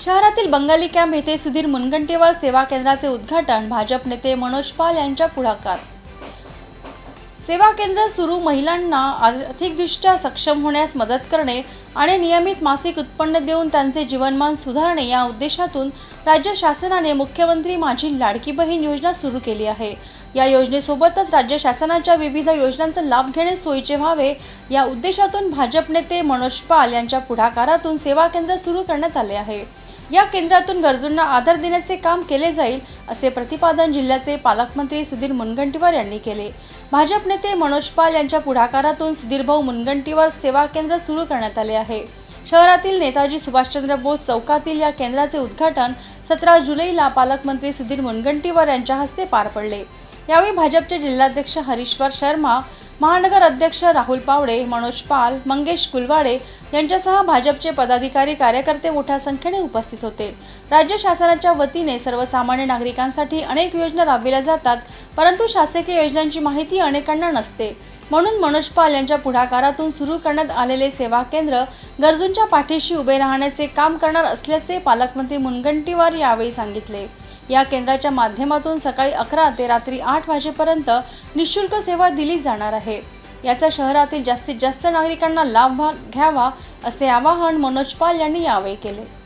शहरातील बंगाली कॅम्प येथे सुधीर मुनगंटीवार सेवा केंद्राचे उद्घाटन भाजप नेते मनोज पाल यांच्या पुढाकार. सेवा केंद्र सुरू महिलांना आर्थिकदृष्ट्या सक्षम होण्यास मदत करणे आणि नियमित मासिक उत्पन्न देऊन त्यांचे जीवनमान सुधारणे या उद्देशातून राज्य शासनाने मुख्यमंत्री माझी लाडकी बहीण योजना सुरू केली आहे. या योजनेसोबतच राज्य शासनाच्या विविध योजनांचा लाभ घेणे सोयीचे व्हावे या उद्देशातून भाजप नेते मनोज पाल यांच्या पुढाकारातून सेवा केंद्र सुरू करण्यात आले आहे. या केंद्रातून गरजूंना आधार देण्याचे काम केले जाईल असे प्रतिपादन जिल्ह्याचे पालकमंत्री सुधीर मुनगंटीवार यांनी केले. भाजप नेते मनोज पाल यांच्या पुढाकारातून सुधीरभाऊ मुनगंटीवार सेवा केंद्र सुरू करण्यात आले आहे. शहरातील नेताजी सुभाषचंद्र बोस चौकातील या केंद्राचे उद्घाटन सतरा जुलैला पालकमंत्री सुधीर मुनगंटीवार यांच्या हस्ते पार पडले. यावेळी भाजपचे जिल्हाध्यक्ष हरीश्वर शर्मा महानगर अध्यक्ष राहुल पावडे मनोज पाल मंगेश कुलवाडे यांच्यासह भाजपचे पदाधिकारी कार्यकर्ते मोठ्या संख्येने उपस्थित होते. राज्य शासनाच्या वतीने सर्वसामान्य नागरिकांसाठी अनेक योजना राबविल्या जातात परंतु शासकीय योजनांची माहिती अनेकांना नसते. म्हणून मनोज पाल यांच्या पुढाकारातून सुरू करण्यात आलेले सेवा केंद्र गरजूंच्या पाठीशी उभे राहण्याचे काम करणार असल्याचे पालकमंत्री मुनगंटीवार यावेळी सांगितले. या केंद्राच्या माध्यमातून सकाळी अकरा ते रात्री आठ वाजेपर्यंत निशुल्क सेवा दिली जाणार आहे. याचा शहरातील जास्तीत जास्त नागरिकांना लाभ घ्यावा असे आवाहन मनोज पाल यांनी यावेळी केले.